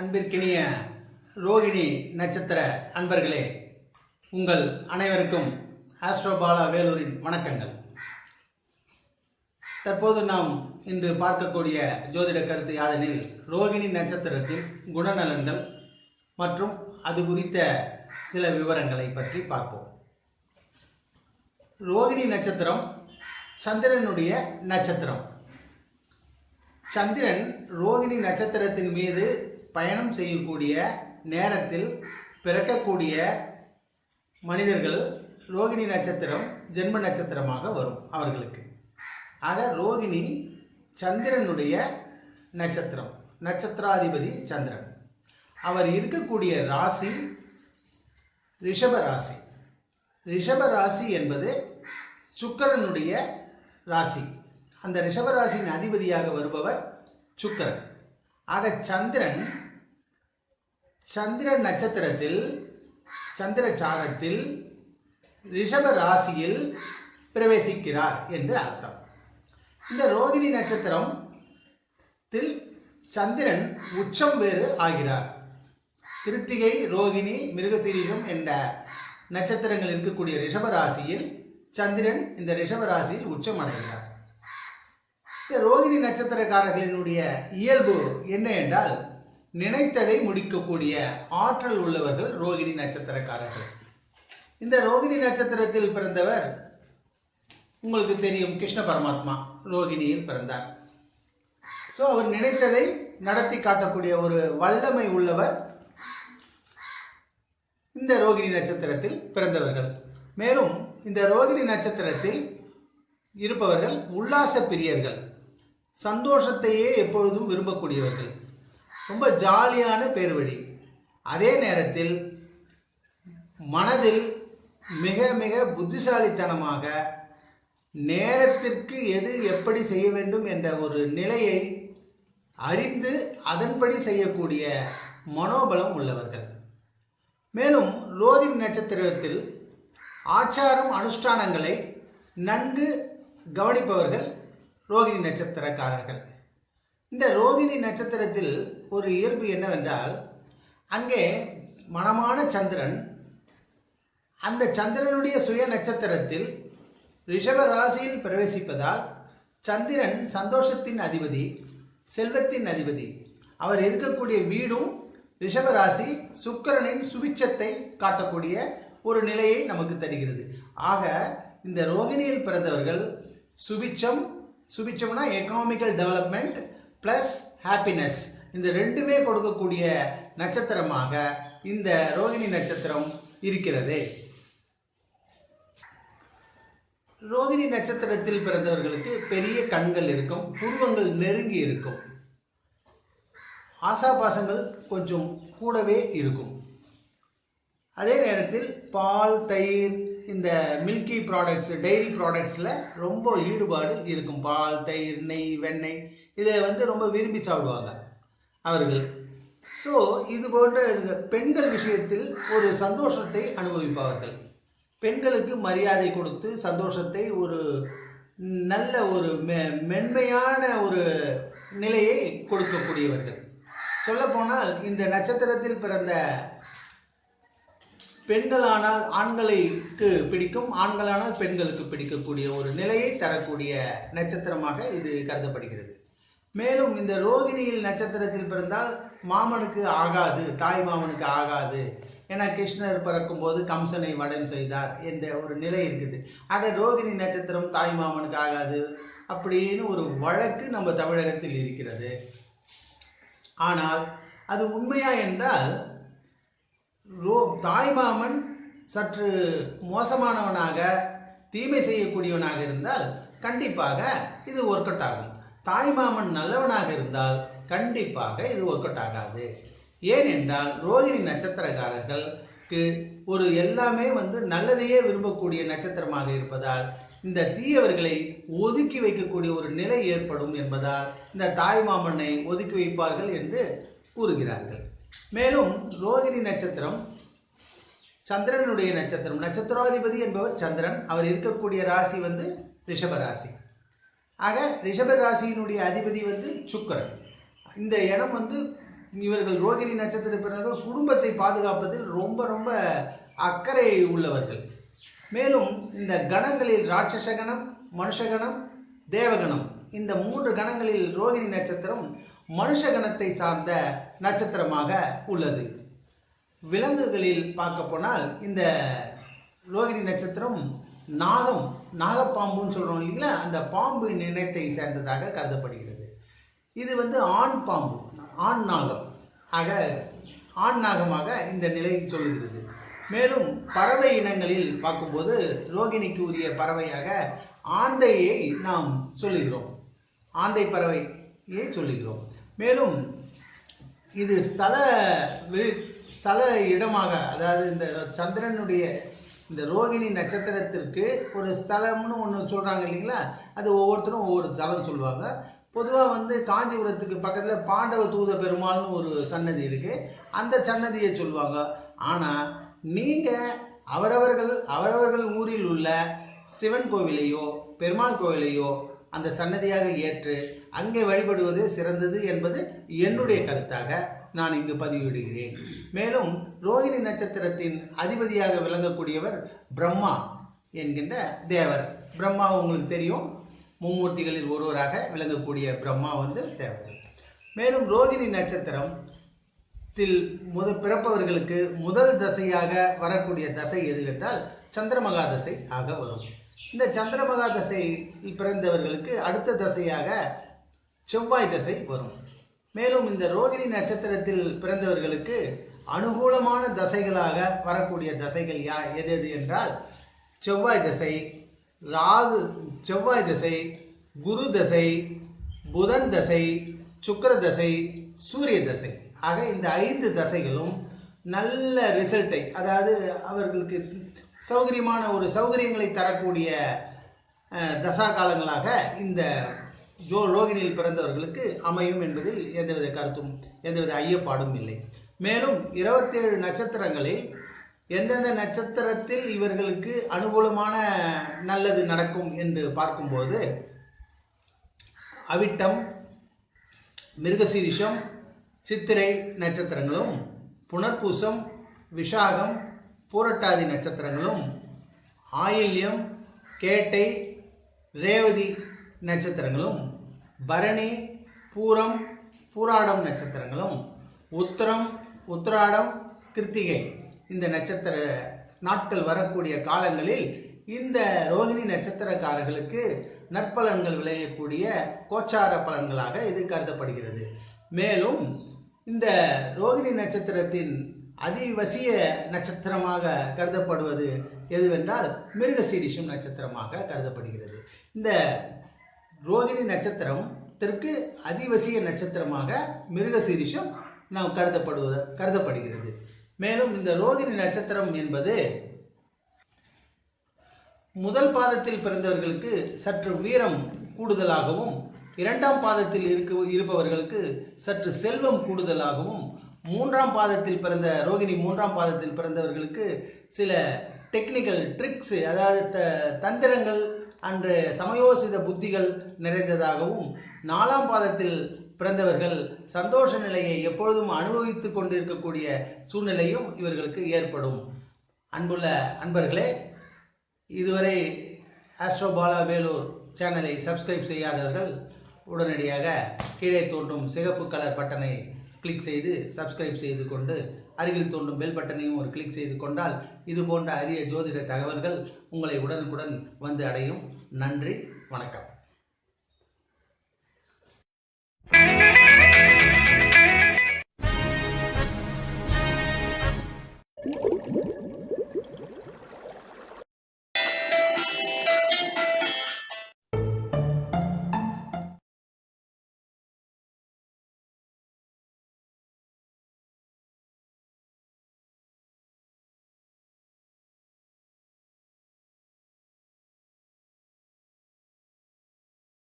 அன்பிற்கினிய ரோகிணி நட்சத்திர அன்பர்களே உங்கள் அனைவருக்கும் ஆஸ்ட்ரோபாலா வேலூரின் வணக்கங்கள். தற்போது நாம் இன்று பார்க்கக்கூடிய ஜோதிட கருத்து யாதெனில் ரோகிணி நட்சத்திரத்தின் குணநலன்கள் மற்றும் அது குறித்த சில விவரங்களை பற்றி பார்ப்போம். ரோகிணி நட்சத்திரம் சந்திரனுடைய நட்சத்திரம். சந்திரன் ரோகிணி நட்சத்திரத்தின் மீது பயணம் செய்யக்கூடிய நேரத்தில் பிறக்கக்கூடிய மனிதர்கள் ரோகிணி நட்சத்திரம் ஜென்ம நட்சத்திரமாக வரும் அவர்களுக்கு. ஆக ரோகிணி சந்திரனுடைய நட்சத்திரம் நட்சத்திராதிபதி சந்திரன். அவர் இருக்கக்கூடிய ராசி ரிஷப ராசி. ரிஷப ராசி என்பது சுக்கிரனுடைய ராசி. அந்த ரிஷபராசியின் அதிபதியாக வருபவர் சுக்கிரன். ஆக சந்திரன் சந்திரன் நட்சத்திரத்தில் சந்திர சாரத்தில் ரிஷப ராசியில் பிரவேசிக்கிறார் என்று அர்த்தம். இந்த ரோகிணி நட்சத்திரம் தில் சந்திரன் உச்சம் வேறு ஆகிறார். கிருத்திகை ரோகிணி மிருகசீரிஷம் என்ற நட்சத்திரங்கள் இருக்கக்கூடிய ரிஷப ராசியில் சந்திரன் இந்த ரிஷப ராசியில் உச்சம் அடைகிறார். இந்த ரோகிணி நட்சத்திரக்காரர்களினுடைய இயல்பு என்ன என்றால் நினைத்ததை முடிக்கக்கூடிய ஆற்றல் உள்ளவர்கள் ரோகிணி நட்சத்திரக்காரர்கள். இந்த ரோகிணி நட்சத்திரத்தில் பிறந்தவர் உங்களுக்கு தெரியும் கிருஷ்ண பரமாத்மா ரோகிணியில் பிறந்தார். ஸோ அவர் நினைத்ததை நடத்தி காட்டக்கூடிய ஒரு வல்லமை உள்ளவர் இந்த ரோகிணி நட்சத்திரத்தில் பிறந்தவர்கள். மேலும் இந்த ரோகிணி நட்சத்திரத்தில் இருப்பவர்கள் உல்லாச பிரியர்கள் சந்தோஷத்தையே எப்பொழுதும் விரும்பக்கூடியவர்கள். ரொம்ப ஜாலியான பேர் வழி அதே நேரத்தில் மனதில் மிக மிக புத்திசாலித்தனமாக நேரத்திற்கு எது எப்படி செய்ய வேண்டும் என்ற ஒரு நிலையை அறிந்து அதன்படி செய்யக்கூடிய மனோபலம் உள்ளவர்கள். மேலும் ரோகிணி நட்சத்திரத்தில் ஆச்சாரம் அனுஷ்டானங்களை நன்கு கவனிப்பவர்கள் ரோகிணி நட்சத்திரக்காரர்கள். இந்த ரோகிணி நட்சத்திரத்தில் ஒரு இயல்பு என்னவென்றால் அங்கே மனமான சந்திரன் அந்த சந்திரனுடைய சுய நட்சத்திரத்தில் ரிஷப ராசியில் பிரவேசிப்பதால் சந்திரன் சந்தோஷத்தின் அதிபதி செல்வத்தின் அதிபதி. அவர் இருக்கக்கூடிய வீடும் ரிஷப ராசி சுக்கிரனின் சுபிச்சத்தை காட்டக்கூடிய ஒரு நிலையை நமக்கு தருகிறது. ஆக இந்த ரோகிணியில் பிறந்தவர்கள் சுபிச்சம் சுபிச்சம்னா எக்கனாமிக்கல் டெவலப்மெண்ட் ப்ளஸ் ஹாப்பினஸ் இந்த ரெண்டுமே கொடுக்கக்கூடிய நட்சத்திரமாக இந்த ரோகிணி நட்சத்திரம் இருக்கிறது. ரோகிணி நட்சத்திரத்தில் பிறந்தவர்களுக்கு பெரிய கண்கள் இருக்கும் புருவங்கள் நெருங்கி இருக்கும். ஆசாபாசங்கள் கொஞ்சம் கூடவே இருக்கும். அதே நேரத்தில் பால் தயிர் இந்த மில்கி ப்ராடக்ட்ஸ் டெய்ரி ப்ராடக்ட்ஸில் ரொம்ப ஈடுபாடு இருக்கும். பால் தயிர் நெய் வெண்ணெய் இதை வந்து ரொம்ப விரும்பி சாப்பிடுவாங்க அவர்கள். ஸோ இது போன்ற பெண்கள் விஷயத்தில் ஒரு சந்தோஷத்தை அனுபவிப்பவர்கள். பெண்களுக்கு மரியாதை கொடுத்து சந்தோஷத்தை ஒரு நல்ல ஒரு மெ மென்மையான ஒரு நிலையை கொடுக்கக்கூடியவர்கள். சொல்லப்போனால் இந்த நட்சத்திரத்தில் பிறந்த பெண்களானால் ஆண்களுக்கு பிடிக்கும் ஆண்களானால் பெண்களுக்கு பிடிக்கக்கூடிய ஒரு நிலையை தரக்கூடிய நட்சத்திரமாக இது கருதப்படுகிறது. மேலும் இந்த ரோகிணியில் நட்சத்திரத்தில் பிறந்தால் மாமனுக்கு ஆகாது தாய் மாமனுக்கு ஆகாது ஏன்னா கிருஷ்ணர் பிறக்கும்போது கம்சனை வடம் செய்தார் என்ற ஒரு நிலை இருக்குது. ஆக ரோகிணி நட்சத்திரம் தாய் மாமனுக்கு ஆகாது அப்படின்னு ஒரு வழக்கு நம்ம தமிழகத்தில் இருக்கிறது. ஆனால் அது உண்மையா என்றால் ரோ தாய்மாமன் சற்று மோசமானவனாக தீமை செய்யக்கூடியவனாக இருந்தால் கண்டிப்பாக இது ஒர்க் அவுட் ஆகும். தாய்மாமன் நல்லவனாக இருந்தால் கண்டிப்பாக இது ஒர்க் அவுட் ஆகாது. ஏனென்றால் ரோகிணி நட்சத்திரக்காரர்களுக்கு ஒரு எல்லாமே வந்து நல்லதையே விரும்பக்கூடிய நட்சத்திரமாக இருப்பதால் இந்த தீயவர்களை ஒதுக்கி வைக்கக்கூடிய ஒரு நிலை ஏற்படும் என்பதால் இந்த தாய்மாமனை ஒதுக்கி வைப்பார்கள் என்று கூறுகிறார்கள். மேலும் ரோகிணி நட்சத்திரம் சந்திரனுடைய நட்சத்திரம். நட்சத்திராதிபதி என்பவர் சந்திரன். அவர் இருக்கக்கூடிய ராசி வந்து ரிஷப ராசி. ஆக ரிஷப ராசியினுடைய அதிபதி வந்து சுக்கரன். இந்த இடம் வந்து இவர்கள் ரோகிணி நட்சத்திர பிறந்தவர்கள் குடும்பத்தை பாதுகாப்பதில் ரொம்ப ரொம்ப அக்கறை உள்ளவர்கள். மேலும் இந்த கணங்களில் ராட்சச கணம் மனுஷகணம் தேவகணம் இந்த மூன்று கணங்களில் ரோகிணி நட்சத்திரம் மனுஷ கணத்தை சார்ந்த நட்சத்திரமாக உள்ளது. விலங்குகளில் பார்க்க போனால் இந்த ரோகிணி நட்சத்திரம் நாகம் நாகப்பாம்புன்னு சொல்கிறோம் இல்லைங்களா? அந்த பாம்பு நினைத்தை சேர்ந்ததாக கருதப்படுகிறது. இது வந்து ஆண் பாம்பு ஆண் நாகம். ஆக ஆண் நாகமாக இந்த நிலை சொல்லுகிறது மேலும் பறவை இனங்களில் பார்க்கும்போது ரோகிணிக்கு உரிய பறவையாக ஆந்தையை நாம் சொல்லுகிறோம். ஆந்தை பறவையை சொல்லுகிறோம். மேலும் இது ஸ்தல வெளி ஸ்தல இடமாக அதாவது இந்த சந்திரனுடைய இந்த ரோகிணி நட்சத்திரத்திற்கு ஒரு ஸ்தலம்னு ஒன்று சொல்கிறாங்க இல்லைங்களா? அது ஒவ்வொருத்தரும் ஒவ்வொரு ஸ்தலம் சொல்லுவாங்க பொதுவாக வந்து காஞ்சிபுரத்துக்கு பக்கத்தில் பாண்டவ தூத பெருமாள்னு ஒரு சன்னதி இருக்குது அந்த சன்னதியை சொல்லுவாங்க ஆனால் நீங்கள் அவரவர்கள் அவரவர்கள் ஊரில் உள்ள சிவன் கோவிலையோ பெருமாள் கோவிலையோ அந்த சன்னதியாக ஏற்று அங்கே வழிபடுவது சிறந்தது என்பது என்னுடைய கருத்தாக நான் இங்கு பதிவிடுகிறேன். மேலும் ரோகிணி நட்சத்திரத்தின் அதிபதியாக விளங்கக்கூடியவர் பிரம்மா என்கின்ற தேவர். பிரம்மா உங்களுக்கு தெரியும். மும்மூர்த்திகளில் ஒருவராக விளங்கக்கூடிய பிரம்மா வந்து தேவர் மேலும் ரோகிணி நட்சத்திரம் தில் முத பிறப்பவர்களுக்கு முதல் தசையாக வரக்கூடிய தசை எது என்றால் சந்திரமகா தசை ஆக வரும். இந்த சந்திரமகா தசையில் பிறந்தவர்களுக்கு அடுத்த தசையாக செவ்வாய் தசை வரும். மேலும் இந்த ரோகிணி நட்சத்திரத்தில் பிறந்தவர்களுக்கு அனுகூலமான தசைகளாக வரக்கூடிய தசைகள் யா எது எது என்றால் செவ்வாய் தசை ராகு செவ்வாய் தசை குரு தசை புதன் தசை சுக்கர தசை சூரிய தசை. ஆக இந்த ஐந்து தசைகளும் நல்ல ரிசல்ட்டை அதாவது அவர்களுக்கு சௌகரியமான ஒரு சௌகரியங்களை தரக்கூடிய தசா காலங்களாக இந்த ஜோ லோகினியில் பிறந்தவர்களுக்கு அமையும் என்பதில் எந்தவித கருத்தும் எந்தவித ஐயப்பாடும் இல்லை. மேலும் இருபத்தேழு நட்சத்திரங்களில் எந்தெந்த நட்சத்திரத்தில் இவர்களுக்கு அனுகூலமான நல்லது நடக்கும் என்று பார்க்கும்போது அவிட்டம் மிருகசீரிஷம் சித்திரை நட்சத்திரங்களும் புனர்பூசம் விஷாகம் பூரட்டாதி நட்சத்திரங்களும் ஆயில்யம் கேட்டை ரேவதி நட்சத்திரங்களும் பரணி பூரம் பூராடம் நட்சத்திரங்களும் உத்தரம் உத்திராடம் கிருத்திகை. இந்த நட்சத்திர நாட்கள் வரக்கூடிய காலங்களில் இந்த ரோகிணி நட்சத்திரக்காரர்களுக்கு நற்பலன்கள் விளையக்கூடிய கோச்சார பலன்களாக இது கருதப்படுகிறது. மேலும் இந்த ரோகிணி நட்சத்திரத்தின் அதிவசிய நட்சத்திரமாக கருதப்படுவது எதுவென்றால் மிருகசீரிஷம் நட்சத்திரமாக கருதப்படுகிறது. இந்த ரோகிணி நட்சத்திரத்திற்கு அதிவசிய நட்சத்திரமாக மிருகசீரிஷம் நாம் கருதப்படுவது கருதப்படுகிறது. மேலும் இந்த ரோகிணி நட்சத்திரம் என்பது முதல் பாதத்தில் பிறந்தவர்களுக்கு சற்று வீரம் கூடுதலாகவும் இரண்டாம் பாதத்தில் இருக்க இருப்பவர்களுக்கு சற்று செல்வம் கூடுதலாகவும் மூன்றாம் பாதத்தில் பிறந்த ரோகிணி மூன்றாம் பாதத்தில் பிறந்தவர்களுக்கு சில டெக்னிக்கல் ட்ரிக்ஸ் அதாவது த தந்திரங்கள் அன்று சமயோசித புத்திகள் நிறைந்ததாகவும் நாலாம் பாதத்தில் பிறந்தவர்கள் சந்தோஷ நிலையை எப்பொழுதும் அனுபவித்து கொண்டிருக்கக்கூடிய சூழ்நிலையும் இவர்களுக்கு ஏற்படும். அன்புள்ள அன்பர்களே இதுவரை ஆஸ்ட்ரோபாலா வேலூர் சேனலை சப்ஸ்கிரைப் செய்யாதவர்கள் உடனடியாக கீழே தோன்றும் சிகப்பு கலர் பட்டனை கிளிக் செய்து சப்ஸ்கிரைப் செய்து கொண்டு அருகில் தோன்றும் பெல் பட்டனையும் ஒரு கிளிக் செய்து கொண்டால் இது போன்ற அரிய ஜோதிட தகவல்கள் உங்களை உடனுக்குடன் வந்து அடையும். நன்றி வணக்கம்.